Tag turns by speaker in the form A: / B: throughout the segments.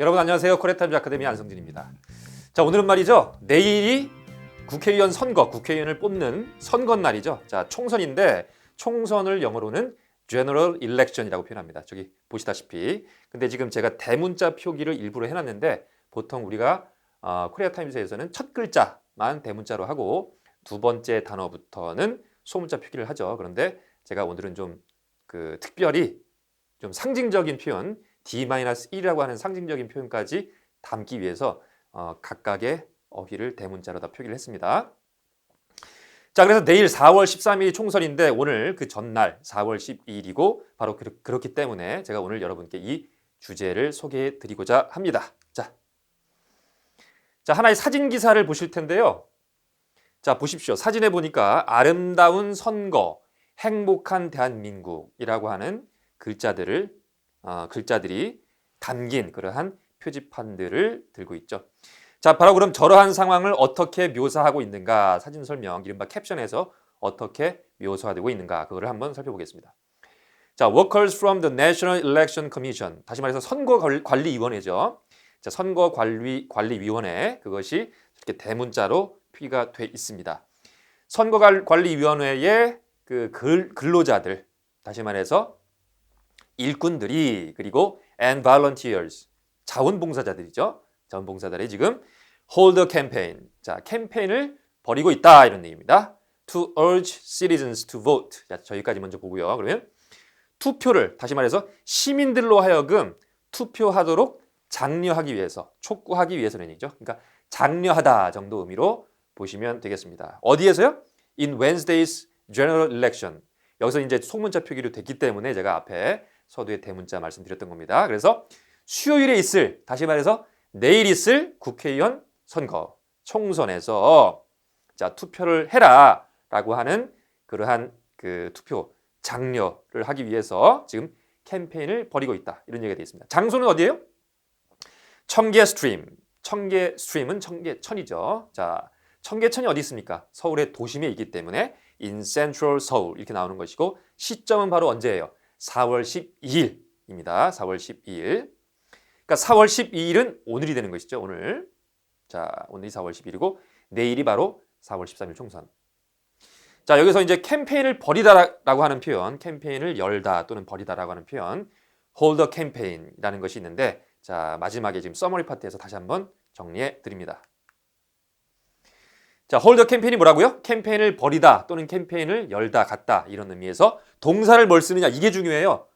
A: 여러분 안녕하세요. 코레타임즈 아카데미 안성진입니다. 자 오늘은 말이죠. 내일이 국회의원 선거, 국회의원을 뽑는 선거 날이죠. 자 총선인데 총선을 영어로는 General Election이라고 표현합니다. 저기 보시다시피. 근데 지금 제가 대문자 표기를 일부러 해놨는데 보통 우리가 어, 코리아 타임즈에서는 첫 글자만 대문자로 하고 두 번째 단어부터는 소문자 표기를 하죠. 그런데 제가 오늘은 좀 그 특별히 좀 상징적인 표현 D-1이라고 하는 상징적인 표현까지 담기 위해서 어, 각각의 어휘를 대문자로 다 표기를 했습니다. 자, 그래서 내일 4월 13일이 총선인데 오늘 그 전날 4월 12일이고 바로 그, 그렇기 때문에 제가 오늘 여러분께 이 주제를 소개해 드리고자 합니다. 자. 자, 하나의 사진 기사를 보실 텐데요. 자, 보십시오. 사진에 보니까 아름다운 선거, 행복한 대한민국이라고 하는 글자들을 어, 글자들이 담긴 그러한 표지판들을 들고 있죠. 자, 바로 그럼 저러한 상황을 어떻게 묘사하고 있는가? 사진 설명, 이른바 캡션에서 어떻게 묘사되고 있는가? 그거를 한번 살펴보겠습니다. 자, workers from the National Election Commission. 다시 말해서 선거관리위원회죠. 자, 선거관리 관리위원회 그것이 이렇게 대문자로 표기가 돼 있습니다. 선거관리위원회의 그 글, 근로자들, 다시 말해서 일꾼들이 그리고 and volunteers 자원봉사자들이죠. 자원봉사자들이 지금 hold a campaign 자 캠페인을 벌이고 있다 이런 얘기입니다. To urge citizens to vote 자 저기까지 먼저 보고요. 그러면 투표를 다시 말해서 시민들로 하여금 투표하도록 장려하기 위해서 촉구하기 위해서는 얘기죠. 그러니까 장려하다 정도 의미로 보시면 되겠습니다. 어디에서요? In Wednesday's general election 여기서 이제 속문자 표기로 됐기 때문에 제가 앞에 서두의 대문자 말씀드렸던 겁니다. 그래서 수요일에 있을 다시 말해서 내일 있을 국회의원 선거 총선에서 자 투표를 해라 라고 하는 그러한 그 투표 장려를 하기 위해서 지금 캠페인을 벌이고 있다 이런 얘기가 되어 있습니다. 장소는 어디예요? 청계 스트림. 청계 스트림은 청계 천이죠. 자 청계천이 어디 있습니까? 서울의 도심에 있기 때문에 in central 서울 이렇게 나오는 것이고 시점은 바로 언제예요? 4월 12일입니다. 4월 12일. 그러니까 4월 12일은 오늘이 되는 것이죠. 오늘. 자, 오늘이 4월 12일이고 내일이 바로 4월 13일 총선. 자, 여기서 이제 캠페인을 벌이다라고 하는 표현, 캠페인을 열다 또는 벌이다라고 하는 표현, hold a campaign이라는 것이 있는데 자, 마지막에 지금 서머리 파트에서 다시 한번 정리해 드립니다. 자, 홀더 캠페인이 뭐라고요? 캠페인을 벌이다 또는 캠페인을 열다 갖다 이런 의미에서 동사를 뭘 쓰느냐 이게 중요해요.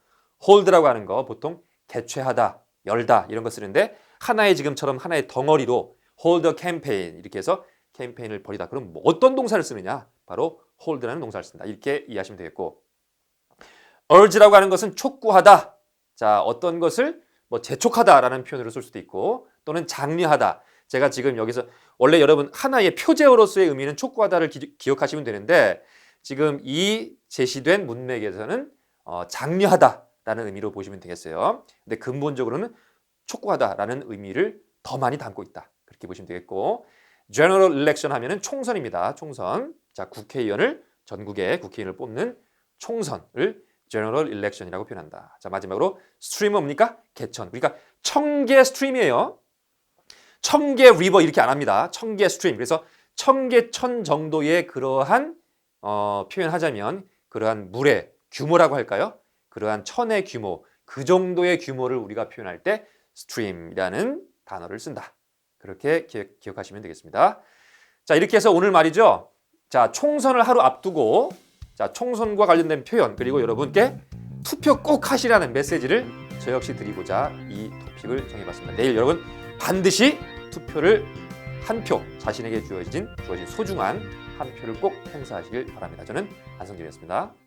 A: 홀드라고 하는 거 보통 개최하다, 열다 이런 거 쓰는데 하나의 지금처럼 하나의 덩어리로 홀더 캠페인 이렇게 해서 캠페인을 벌이다. 그럼 뭐 어떤 동사를 쓰느냐? 바로 홀드라는 동사를 쓴다. 이렇게 이해하시면 되겠고 urge라고 하는 것은 촉구하다. 자, 어떤 것을 뭐 재촉하다라는 표현으로 쓸 수도 있고 또는 장려하다. 제가 지금 여기서 원래 여러분 하나의 표제어로서의 의미는 촉구하다를 기, 억하시면 되는데 지금 이 제시된 문맥에서는 어, 장려하다라는 의미로 보시면 되겠어요. 근데 근본적으로는 촉구하다라는 의미를 더 많이 담고 있다. 그렇게 보시면 되겠고 General Election 하면은 총선입니다. 총선. 자, 국회의원을 전국의 국회의원을 뽑는 총선을 General Election이라고 표현한다. 자, 마지막으로 스트림은 뭡니까? 개천. 그러니까 청개 스트림이에요. 청개 리버 이렇게 안 합니다. 청개 스트림. 그래서 청개천 정도의 그러한 어, 표현하자면 그러한 물의 규모라고 할까요? 그러한 천의 규모, 그 정도의 규모를 우리가 표현할 때 stream이라는 단어를 쓴다. 그렇게 기억, 기억 하시면 되겠습니다. 자, 이렇게 해서 오늘 말이죠. 자, 총선을 하루 앞두고 자, 총선과 관련된 표현 그리고 여러분께 투표 꼭 하시라는 메시지를 저 역시 드리고자 이 토픽을 정해 봤습니다. 내일 여러분 반드시 투표를 한 표 자신에게 주어진 주어진 소중한 한 표를 꼭 행사하시길 바랍니다. 저는 안성진이었습니다.